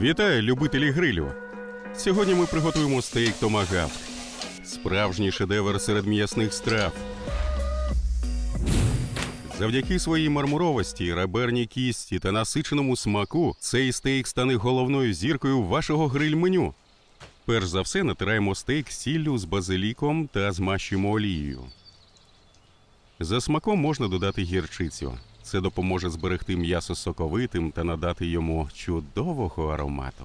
Вітаю, любителі грилю! Сьогодні ми приготуємо стейк томагавк. Справжній шедевр серед м'ясних страв. Завдяки своїй мармуровості, реберній кісті та насиченому смаку цей стейк стане головною зіркою вашого гриль-меню. Перш за все натираємо стейк сіллю з базиліком та змащуємо олією. За смаком можна додати гірчицю. Це допоможе зберегти м'ясо соковитим та надати йому чудового аромату.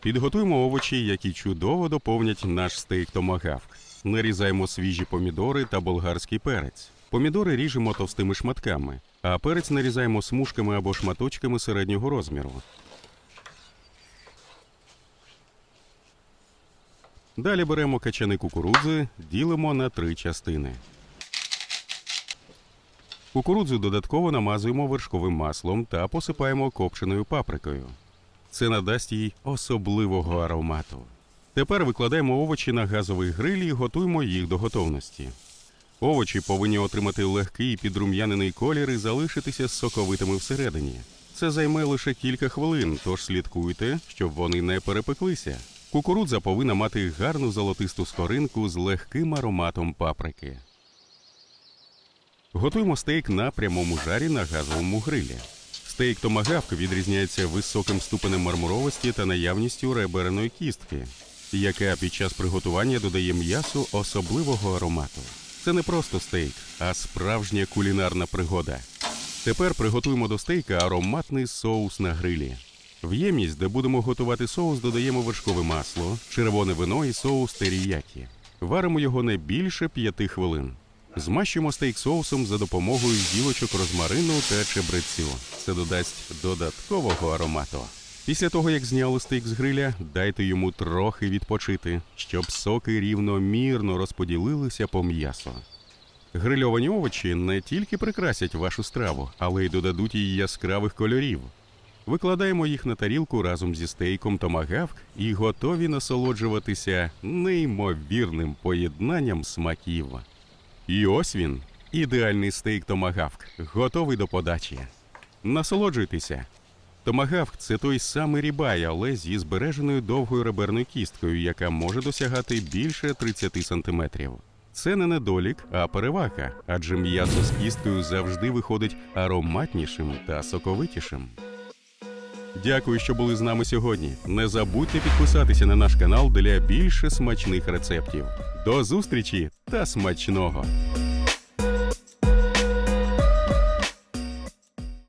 Підготуємо овочі, які чудово доповнять наш стейк томагавк. Нарізаємо свіжі помідори та болгарський перець. Помідори ріжемо товстими шматками, а перець нарізаємо смужками або шматочками середнього розміру. Далі беремо качани кукурудзи, ділимо на три частини. Кукурудзу додатково намазуємо вершковим маслом та посипаємо копченою паприкою. Це надасть їй особливого аромату. Тепер викладаємо овочі на газовий гриль і готуємо їх до готовності. Овочі повинні отримати легкий підрум'янений колір і залишитися соковитими всередині. Це займе лише кілька хвилин, тож слідкуйте, щоб вони не перепеклися. Кукурудза повинна мати гарну золотисту скоринку з легким ароматом паприки. Готуємо стейк на прямому жарі на газовому грилі. Стейк томагавк відрізняється високим ступенем мармуровості та наявністю ребереної кістки, яка під час приготування додає м'ясу особливого аромату. Це не просто стейк, а справжня кулінарна пригода. Тепер приготуємо до стейка ароматний соус на грилі. В ємність, де будемо готувати соус, додаємо вершкове масло, червоне вино і соус теріякі. Варимо його не більше 5 хвилин. Змащуємо стейк соусом за допомогою гілочок розмарину та чебрецю. Це додасть додаткового аромату. Після того, як зняли стейк з гриля, дайте йому трохи відпочити, щоб соки рівномірно розподілилися по м'ясу. Грильовані овочі не тільки прикрасять вашу страву, але й додадуть їй яскравих кольорів. Викладаємо їх на тарілку разом зі стейком томагавк і готові насолоджуватися неймовірним поєднанням смаків. І ось він, ідеальний стейк томагавк, готовий до подачі. Насолоджуйтеся. Томагавк це той самий рібай, але зі збереженою довгою реберною кісткою, яка може досягати більше 30 сантиметрів. Це не недолік, а перевага, адже м'ясо з кісткою завжди виходить ароматнішим та соковитішим. Дякую, що були з нами сьогодні. Не забудьте підписатися на наш канал для більше смачних рецептів. До зустрічі та смачного!